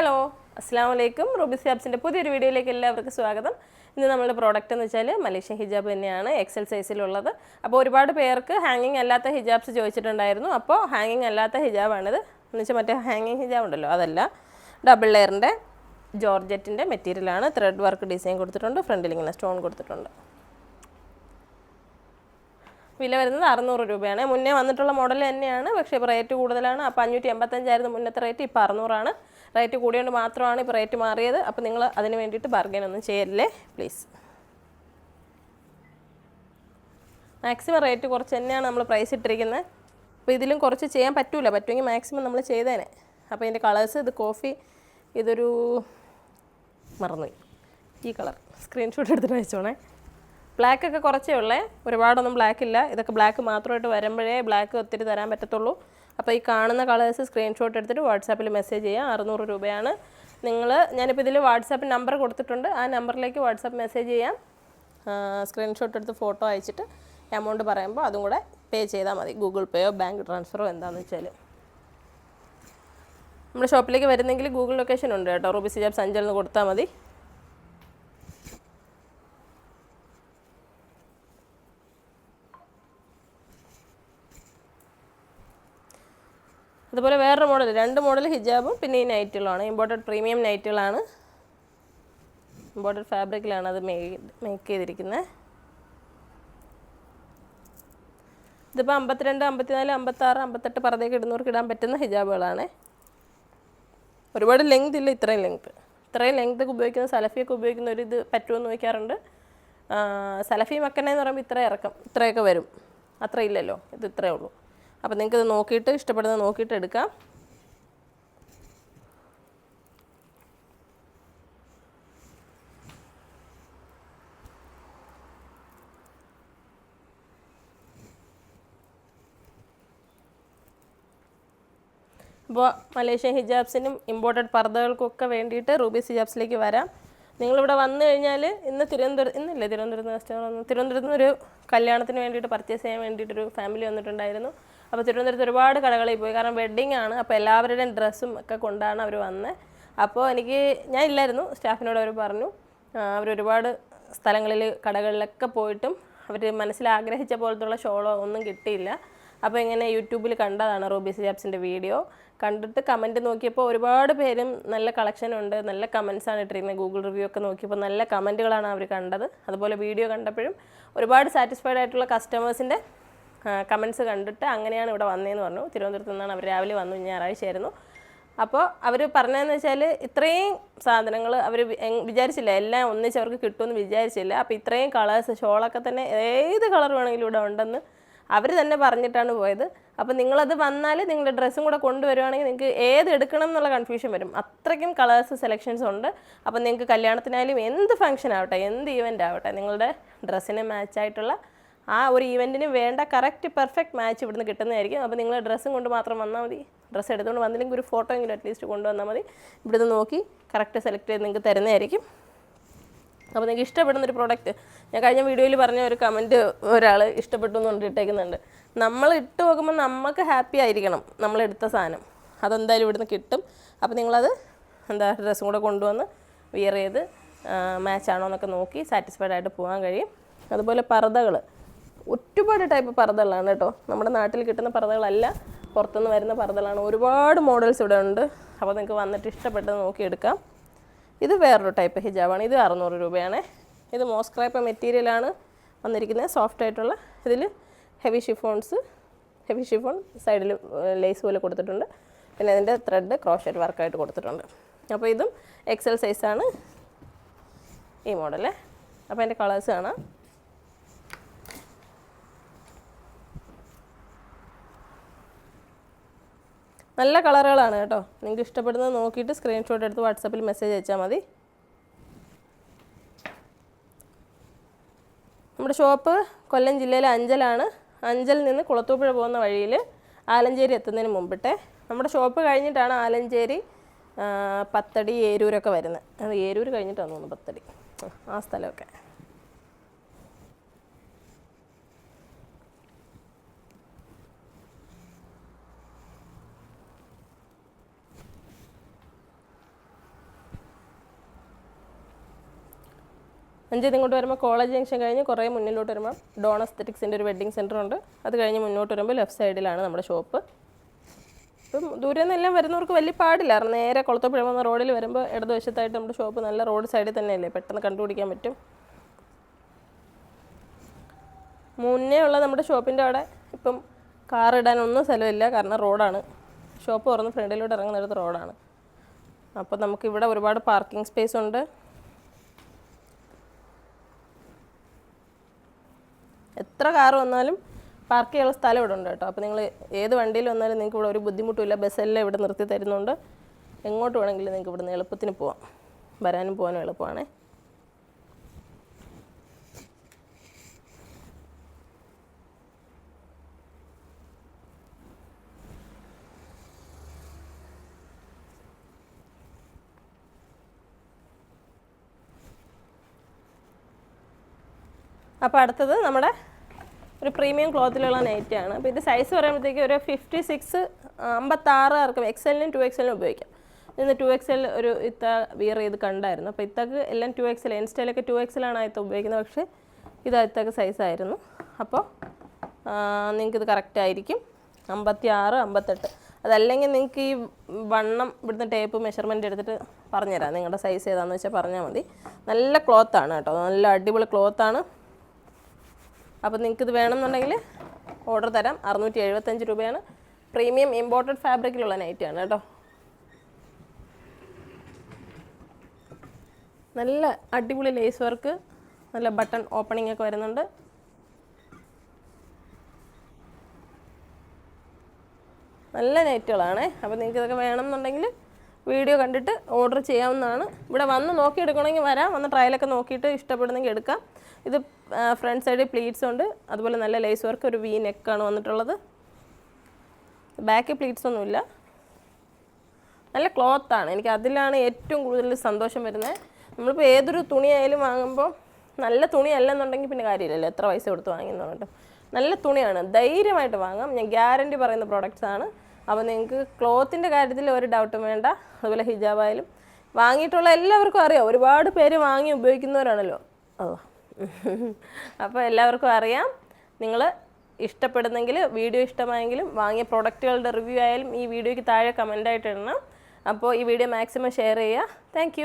Hello അസ്സാം വലൈക്കും Ruby സാബ്സിന്റെ പുതിയൊരു വീഡിയോയിലേക്ക് എല്ലാവർക്കും സ്വാഗതം. ഇന്ന് നമ്മളുടെ പ്രോഡക്റ്റ് എന്ന് വെച്ചാൽ മലേഷ്യൻ ഹിജാബ് തന്നെയാണ് എക്സൽ സൈസിലുള്ളത് അപ്പോൾ ഒരുപാട് പേർക്ക് ഹാങ്ങിങ് അല്ലാത്ത ഹിജാബ്സ് ചോദിച്ചിട്ടുണ്ടായിരുന്നു. അപ്പോൾ ഹാങ്ങിങ് അല്ലാത്ത ഹിജാബാണിത്. എന്ന് വെച്ചാൽ മറ്റേ ഹാങ്ങിങ് ഹിജാബ് ഉണ്ടല്ലോ അതല്ല. ഡബിൾ ലെയറിന്റെ ജോർജറ്റിന്റെ മെറ്റീരിയലാണ് ത്രെഡ് വർക്ക് ഡിസൈൻ കൊടുത്തിട്ടുണ്ട് ഫ്രണ്ടിൽ ഇങ്ങനെ സ്റ്റോൺ കൊടുത്തിട്ടുണ്ട്. വില വരുന്നത് അറുന്നൂറ് രൂപയാണ്. മുന്നേ വന്നിട്ടുള്ള മോഡൽ തന്നെയാണ്. പക്ഷേ ഇപ്പോൾ റേറ്റ് കൂടുതലാണ്. അപ്പോൾ അഞ്ഞൂറ്റി എൺപത്തഞ്ചായിരുന്നു മുന്നത്തെ റേറ്റ് ഇപ്പോൾ അറുന്നൂറാണ്. റേറ്റ് കൂടിയോണ്ട് മാത്രമാണ് ഇപ്പോൾ റേറ്റ് മാറിയത്. അപ്പോൾ നിങ്ങൾ അതിന് വേണ്ടിയിട്ട് ബാർഗൈൻ ഒന്നും ചെയ്യല്ലേ? പ്ലീസ് മാക്സിമം റേറ്റ് കുറച്ച് തന്നെയാണ് നമ്മൾ പ്രൈസ് ഇട്ടിരിക്കുന്നത്. അപ്പോൾ ഇതിലും കുറച്ച് ചെയ്യാൻ പറ്റൂല. പറ്റുമെങ്കിൽ മാക്സിമം നമ്മൾ ചെയ്തേനെ. അപ്പോൾ ഇതിന്റെ കളേഴ്സ് ഇത് കോഫി ഇതൊരു മറന്നുപോയി. ഈ കളർ സ്ക്രീൻഷോട്ട് എടുത്തിട്ട് അയച്ചോണേ. ബ്ലാക്ക് ഒക്കെ കുറച്ചേ ഉള്ളേ. ഒരുപാടൊന്നും ബ്ലാക്ക് ഇല്ല. ഇതൊക്കെ ബ്ലാക്ക് മാത്രമായിട്ട് വരുമ്പോഴേ ബ്ലാക്ക് ഒത്തിരി തരാൻ പറ്റത്തുള്ളൂ. അപ്പോൾ ഈ കാണുന്ന കളേഴ്സ് സ്ക്രീൻഷോട്ട് എടുത്തിട്ട് വാട്സാപ്പിൽ മെസ്സേജ് ചെയ്യാം. അറുന്നൂറ് രൂപയാണ്. നിങ്ങൾ ഞാനിപ്പോൾ ഇതിൽ വാട്സാപ്പ് നമ്പർ കൊടുത്തിട്ടുണ്ട്. ആ നമ്പറിലേക്ക് വാട്സാപ്പ് മെസ്സേജ് ചെയ്യാം. സ്ക്രീൻഷോട്ട് എടുത്ത് ഫോട്ടോ അയച്ചിട്ട് എമൗണ്ട് പറയുമ്പോൾ അതും കൂടെ പേ ചെയ്താൽ മതി. ഗൂഗിൾ പേയോ ബാങ്ക് ട്രാൻസ്ഫറോ എന്താണെന്ന് വെച്ചാൽ നമ്മുടെ ഷോപ്പിലേക്ക് വരുന്നെങ്കിൽ ഗൂഗിൾ ലൊക്കേഷൻ ഉണ്ട് കേട്ടോ. റൂബി സിജാബ് സഞ്ചൽ എന്ന് കൊടുത്താൽ മതി. അതുപോലെ വേറൊരു മോഡൽ രണ്ട് മോഡൽ ഹിജാബും പിന്നെ ഈ നൈറ്റുകളാണ്. ഇമ്പോർട്ടഡ് പ്രീമിയം നൈറ്റുകളാണ്. ഇമ്പോർട്ടഡ് ഫാബ്രിക്കിലാണ് അത് മേക്ക് ചെയ്തിരിക്കുന്നത്. ഇതിപ്പോൾ അമ്പത്തിരണ്ട് അമ്പത്തിനാല് അമ്പത്താറ് അമ്പത്തെട്ട് പറതേക്ക് ഇടുന്നവർക്ക് ഇടാൻ പറ്റുന്ന ഹിജാബുകളാണ്. ഒരുപാട് ലെങ്ത് ഇല്ല ഇത്രയും ലെങ്ത് ഇത്രയും ലെങ്ത് ഉപയോഗിക്കുന്ന സലഫിയൊക്കെ ഉപയോഗിക്കുന്ന ഒരു ഇത് പറ്റുമെന്ന് ചോദിക്കാറുണ്ട്. സലഫി മക്കനെന്ന് പറയുമ്പോൾ ഇത്ര ഇറക്കം ഇത്രയൊക്കെ വരും. അത്ര ഇല്ലല്ലോ ഇത് ഇത്രയേ ഉള്ളൂ. അപ്പോൾ നിങ്ങൾക്കിത് നോക്കിയിട്ട് ഇഷ്ടപ്പെടുന്നത് നോക്കിയിട്ട് എടുക്കാം. ഇപ്പോൾ മലേഷ്യൻ ഹിജാബ്സിനും ഇമ്പോർട്ടഡ് പർദ്ദകൾക്കൊക്കെ വേണ്ടിയിട്ട് റൂബീസ് ഹിജാബ്സിലേക്ക് വരാം. നിങ്ങളിവിടെ വന്നു കഴിഞ്ഞാൽ ഇന്ന് തിരുവനന്തപുരം ഇന്നല്ലേ തിരുവനന്തപുരത്ത് കസ്റ്റമർ വന്നു തിരുവനന്തപുരത്ത് നിന്ന് ഒരു കല്യാണത്തിന് വേണ്ടിയിട്ട് പർച്ചേസ് ചെയ്യാൻ വേണ്ടിയിട്ടൊരു ഫാമിലി വന്നിട്ടുണ്ടായിരുന്നു. അപ്പോൾ തിരുവനന്തപുരത്ത് ഒരുപാട് കടകളിൽ പോയി. കാരണം വെഡ്ഡിങ് ആണ്. അപ്പോൾ എല്ലാവരുടെയും ഡ്രസ്സും ഒക്കെ കൊണ്ടാണ് അവർ വന്നത് അപ്പോൾ എനിക്ക് ഞാൻ ഇല്ലായിരുന്നു. സ്റ്റാഫിനോട് അവർ പറഞ്ഞു. അവർ ഒരുപാട് സ്ഥലങ്ങളിൽ കടകളിലൊക്കെ പോയിട്ടും അവർ മനസ്സിൽ ആഗ്രഹിച്ച പോലത്തുള്ള ഷോളോ ഒന്നും കിട്ടിയില്ല. അപ്പോൾ ഇങ്ങനെ യൂട്യൂബിൽ കണ്ടതാണ് റൂബി സിജാബ്സിന്റെ വീഡിയോ. കണ്ടിട്ട് കമന്റ് നോക്കിയപ്പോൾ ഒരുപാട് പേരും നല്ല കളക്ഷൻ ഉണ്ട്. നല്ല കമൻസാണ് ഇട്ടിരിക്കുന്നത് ഗൂഗിൾ റിവ്യൂ ഒക്കെ നോക്കിയപ്പോൾ നല്ല കമന്റുകളാണ് അവർ കണ്ടത്. അതുപോലെ വീഡിയോ കണ്ടപ്പോഴും ഒരുപാട് സാറ്റിസ്ഫൈഡ് ആയിട്ടുള്ള കസ്റ്റമേഴ്സിന്റെ കമൻസ് കണ്ടിട്ട് അങ്ങനെയാണ് ഇവിടെ വന്നതെന്ന് പറഞ്ഞു. തിരുവനന്തപുരത്ത് നിന്നാണ് അവർ രാവിലെ വന്നു ഞായറാഴ്ചയായിരുന്നു അപ്പോൾ അവർ പറഞ്ഞതെന്ന് വെച്ചാൽ ഇത്രയും സാധനങ്ങൾ അവർ വിചാരിച്ചില്ല എല്ലാം ഒന്നിച്ച് അവർക്ക് കിട്ടുമെന്ന് വിചാരിച്ചില്ല. അപ്പോൾ ഇത്രയും കളേഴ്സ് ഷോളൊക്കെ തന്നെ ഏത് കളർ വേണമെങ്കിലും ഇവിടെ ഉണ്ടെന്ന് അവർ തന്നെ പറഞ്ഞിട്ടാണ് പോയത്. അപ്പോൾ നിങ്ങളത് വന്നാൽ നിങ്ങളുടെ ഡ്രസ്സും കൂടെ കൊണ്ടുവരുവാണെങ്കിൽ നിങ്ങൾക്ക് ഏത് എടുക്കണം എന്നുള്ള കൺഫ്യൂഷൻ വരും. അത്രയ്ക്കും കളേഴ്സ് സെലക്ഷൻസ് ഉണ്ട്. അപ്പോൾ നിങ്ങൾക്ക് കല്യാണത്തിനായാലും എന്ത് ഫംഗ്ഷൻ ആവട്ടെ എന്ത് ഈവന്റ് ആവട്ടെ നിങ്ങളുടെ ഡ്രസ്സിന് മാച്ചായിട്ടുള്ള ആ ഒരു ഇവന്റിന് വേണ്ട കറക്റ്റ് പെർഫെക്റ്റ് മാച്ച് ഇവിടുന്ന് കിട്ടുന്നതായിരിക്കും. അപ്പോൾ നിങ്ങൾ ഡ്രസ്സും കൊണ്ട് മാത്രം വന്നാൽ മതി. ഡ്രസ്സ് എടുത്തുകൊണ്ട് വന്നില്ലെങ്കിൽ ഒരു ഫോട്ടോ എങ്കിലും അറ്റ്ലീസ്റ്റ് കൊണ്ടുവന്നാൽ മതി. ഇവിടുന്ന് നോക്കി കറക്റ്റ് സെലക്ട് ചെയ്ത് നിങ്ങൾക്ക് തരുന്നതായിരിക്കും. അപ്പോൾ നിങ്ങൾക്ക് ഇഷ്ടപ്പെടുന്ന ഒരു പ്രോഡക്റ്റ് ഞാൻ കഴിഞ്ഞ വീഡിയോയിൽ പറഞ്ഞ ഒരു കമന്റ് ഒരാൾ ഇഷ്ടപ്പെട്ടു എന്ന് കൊണ്ടിട്ടേക്കുന്നുണ്ട് നമ്മൾ ഇട്ട് നോക്കുമ്പോൾ നമുക്ക് ഹാപ്പി ആയിരിക്കണം നമ്മളെടുത്ത സാധനം. അതെന്തായാലും ഇവിടുന്ന് കിട്ടും. അപ്പോൾ നിങ്ങളത് എന്താ ഡ്രസ്സും കൂടെ കൊണ്ടുവന്ന് വിയർ ചെയ്ത് മാച്ച് ആണോ എന്നൊക്കെ നോക്കി സാറ്റിസ്ഫൈഡ് ആയിട്ട് പോകാൻ കഴിയും. അതുപോലെ പർദ്ദകൾ ഒരുപാട് ടൈപ്പ് പർദ്ദകളാണ് കേട്ടോ. നമ്മുടെ നാട്ടിൽ കിട്ടുന്ന പർദ്ദകളല്ല പുറത്തുനിന്ന് വരുന്ന പർദ്ദകളാണ്. ഒരുപാട് മോഡൽസ് ഇവിടെ ഉണ്ട്. അപ്പോൾ നിങ്ങൾക്ക് വന്നിട്ട് ഇഷ്ടപ്പെട്ടത് നോക്കിയെടുക്കാം ഇത് വേറൊരു ടൈപ്പ് ഹിജാബാണ്. ഇത് അറുന്നൂറ് രൂപയാണ്. ഇത് മോസ്ക്രൈപ്പ് മെറ്റീരിയലാണ് വന്നിരിക്കുന്നത്. സോഫ്റ്റ് ആയിട്ടുള്ള. ഇതിൽ ഹെവി ഷിഫോൺസ് ഹെവി ഷിഫോൺ സൈഡിൽ ലേസ് പോലെ കൊടുത്തിട്ടുണ്ട്. പിന്നെ അതിന്റെ ത്രെഡ് ക്രോഷറ്റ് വർക്കായിട്ട് കൊടുത്തിട്ടുണ്ട്. അപ്പോൾ ഇതും എക്സൽ സൈസാണ് ഈ മോഡൽ അപ്പോൾ അതിന്റെ കളേഴ്സ് കാണാം. നല്ല കളറുകളാണ് കേട്ടോ. നിങ്ങൾക്ക് ഇഷ്ടപ്പെടുന്നത് നോക്കിയിട്ട് സ്ക്രീൻഷോട്ട് എടുത്ത് വാട്സപ്പിൽ മെസ്സേജ് അയച്ചാൽ മതി. നമ്മുടെ ഷോപ്പ് കൊല്ലം ജില്ലയിലെ അഞ്ചലാണ്. അഞ്ചലിൽ നിന്ന് കുളത്തൂപ്പുഴ പോകുന്ന വഴിയിൽ ആലഞ്ചേരി എത്തുന്നതിന് മുമ്പിട്ടെ. നമ്മുടെ ഷോപ്പ് കഴിഞ്ഞിട്ടാണ് ആലഞ്ചേരി പത്തടി ഏരൂരൊക്കെ വരുന്നത്. അത് ഏരൂർ കഴിഞ്ഞിട്ടാണ് തോന്നുന്നു പത്തടി. ആ സ്ഥലമൊക്കെ. മഞ്ചേരി ഇങ്ങോട്ട് വരുമ്പോൾ കോളേജ് ജംഗ്ഷൻ കഴിഞ്ഞ് കുറേ മുന്നിലോട്ട് വരുമ്പോൾ ഡോൺ ഒരു വെഡ്ഡിങ് സെന്റർ ഉണ്ട്. അത് കഴിഞ്ഞ് മുന്നോട്ട് വരുമ്പോൾ ലെഫ്റ്റ് സൈഡിലാണ് നമ്മുടെ ഷോപ്പ് ഇപ്പം ദൂരെ നിന്നെല്ലാം വരുന്നവർക്ക് വലിയ പാടില്ല. പാടില്ലായിരുന്നു നേരെ കുളത്തപ്പുഴ വന്ന റോഡിൽ വരുമ്പോൾ ഇടതുവശത്തായിട്ട് നമ്മുടെ ഷോപ്പ് നല്ല റോഡ് സൈഡിൽ തന്നെയല്ലേ? പെട്ടെന്ന് കണ്ടുപിടിക്കാൻ പറ്റും. മുന്നേ ഉള്ള നമ്മുടെ ഷോപ്പിന്റെ അവിടെ ഇപ്പം കാർ ഇടാനൊന്നും സ്ഥലമില്ല. കാരണം റോഡാണ് ഷോപ്പ് തുറന്ന് ഫ്രണ്ടിലോട്ട് ഇറങ്ങുന്നിടത്ത് റോഡാണ് അപ്പോൾ നമുക്ക് ഇവിടെ ഒരുപാട് പാർക്കിംഗ് സ്പേസ് ഉണ്ട്. എത്ര കാർ വന്നാലും പാർക്ക് ചെയ്യാനുള്ള സ്ഥലം ഇവിടെ ഉണ്ട് കേട്ടോ. അപ്പോൾ നിങ്ങൾ ഏത് വണ്ടിയിൽ വന്നാലും നിങ്ങൾക്ക് ഇവിടെ ഒരു ബുദ്ധിമുട്ടുമില്ല. ബസ്സെല്ലാം ഇവിടെ നിർത്തി തരുന്നുണ്ട്. എങ്ങോട്ട് വേണമെങ്കിലും നിങ്ങൾക്ക് ഇവിടുന്ന് എളുപ്പത്തിന് പോവാം. വരാനും പോകാനും എളുപ്പമാണേ. അപ്പോൾ അടുത്തത് നമ്മുടെ ഒരു പ്രീമിയം ക്ലോത്തിലുള്ള നൈറ്റിയാണ് അപ്പോൾ ഇത് സൈസ് പറയുമ്പോഴത്തേക്ക് ഒരു ഫിഫ്റ്റി സിക്സ് അമ്പത്താറ് ആർക്കും എക്സലിനും ടു എക്സലിനും ഉപയോഗിക്കാം. ഇന്ന് ടു എക്സൽ ഒരു ഇത്ത വിയർ ചെയ്ത് കണ്ടായിരുന്നു. അപ്പോൾ ഇത്തക്ക് എല്ലാം ടു എക്സൽ ഇൻസ്റ്റയിലൊക്കെ ടു എക്സലാണ് ഇത്ത ഉപയോഗിക്കുന്നത്. പക്ഷേ ഇത് ഇത്തക്ക് സൈസായിരുന്നു അപ്പോൾ നിങ്ങൾക്ക് ഇത് കറക്റ്റ് ആയിരിക്കും. അമ്പത്തി ആറ് അമ്പത്തെട്ട്. അതല്ലെങ്കിൽ നിങ്ങൾക്ക് ഈ വണ്ണം ഇവിടുന്ന് ടേപ്പ് മെഷർമെന്റ് എടുത്തിട്ട് പറഞ്ഞുതരാം. നിങ്ങളുടെ സൈസ് ഏതാണെന്ന് വെച്ചാൽ പറഞ്ഞാൽ മതി. നല്ല ക്ലോത്താണ് കേട്ടോ. നല്ല അടിപൊളി ക്ലോത്താണ് അപ്പോൾ നിങ്ങൾക്ക് ഇത് വേണമെന്നുണ്ടെങ്കിൽ ഓർഡർ തരാം. അറുന്നൂറ്റി എഴുപത്തഞ്ച് രൂപയാണ്. പ്രീമിയം ഇമ്പോർട്ടഡ് ഫാബ്രിക്കിലുള്ള നൈറ്റിയാണ് കേട്ടോ. നല്ല അടിപൊളി ലേസ് വർക്ക് നല്ല ബട്ടൺ ഓപ്പണിംഗ് ഒക്കെ വരുന്നുണ്ട്. നല്ല നൈറ്റുകളാണ്. അപ്പോൾ നിങ്ങൾക്ക് ഇതൊക്കെ വേണമെന്നുണ്ടെങ്കിൽ വീഡിയോ കണ്ടിട്ട് ഓർഡർ ചെയ്യാവുന്നതാണ്. ഇവിടെ വന്ന് നോക്കിയെടുക്കണമെങ്കിൽ വരാം. വന്ന് ട്രയലൊക്കെ നോക്കിയിട്ട് ഇഷ്ടപ്പെടുന്നെങ്കിൽ എടുക്കാം. ഇത് ഫ്രണ്ട് സൈഡിൽ പ്ലീറ്റ്സ് ഉണ്ട്. അതുപോലെ നല്ല ലേസ് വർക്ക് ഒരു വി നെക്കാണ് വന്നിട്ടുള്ളത്. ബാക്ക് പ്ലീറ്റ്സ് ഒന്നുമില്ല. നല്ല ക്ലോത്താണ് എനിക്ക് അതിലാണ് ഏറ്റവും കൂടുതൽ സന്തോഷം വരുന്നത്. നമ്മളിപ്പോൾ ഏതൊരു തുണിയായാലും വാങ്ങുമ്പോൾ നല്ല തുണിയല്ലെന്നുണ്ടെങ്കിൽ പിന്നെ കാര്യമില്ലല്ലോ. എത്ര പൈസ കൊടുത്ത് വാങ്ങിയെന്ന് പറഞ്ഞിട്ട്. നല്ല തുണിയാണ്. ധൈര്യമായിട്ട് വാങ്ങാം. ഞാൻ ഗ്യാരണ്ടി പറയുന്ന പ്രോഡക്റ്റ്സാണ് അപ്പോൾ നിങ്ങൾക്ക് ക്ലോത്തിന്റെ കാര്യത്തിൽ ഒരു ഡൗട്ടും വേണ്ട. അതുപോലെ ഹിജാബായാലും വാങ്ങിയിട്ടുള്ള എല്ലാവർക്കും അറിയാം. ഒരുപാട് പേര് വാങ്ങി ഉപയോഗിക്കുന്നവരാണല്ലോ. ഓ. അപ്പോൾ എല്ലാവർക്കും അറിയാം. നിങ്ങൾ ഇഷ്ടപ്പെടുന്നെങ്കിൽ വീഡിയോ ഇഷ്ടമായെങ്കിലും വാങ്ങിയ പ്രോഡക്റ്റുകളുടെ റിവ്യൂ ആയാലും ഈ വീഡിയോയ്ക്ക് താഴെ കമന്റായിട്ട് ഇടണം. അപ്പോൾ ഈ വീഡിയോ മാക്സിമം ഷെയർ ചെയ്യുക. താങ്ക്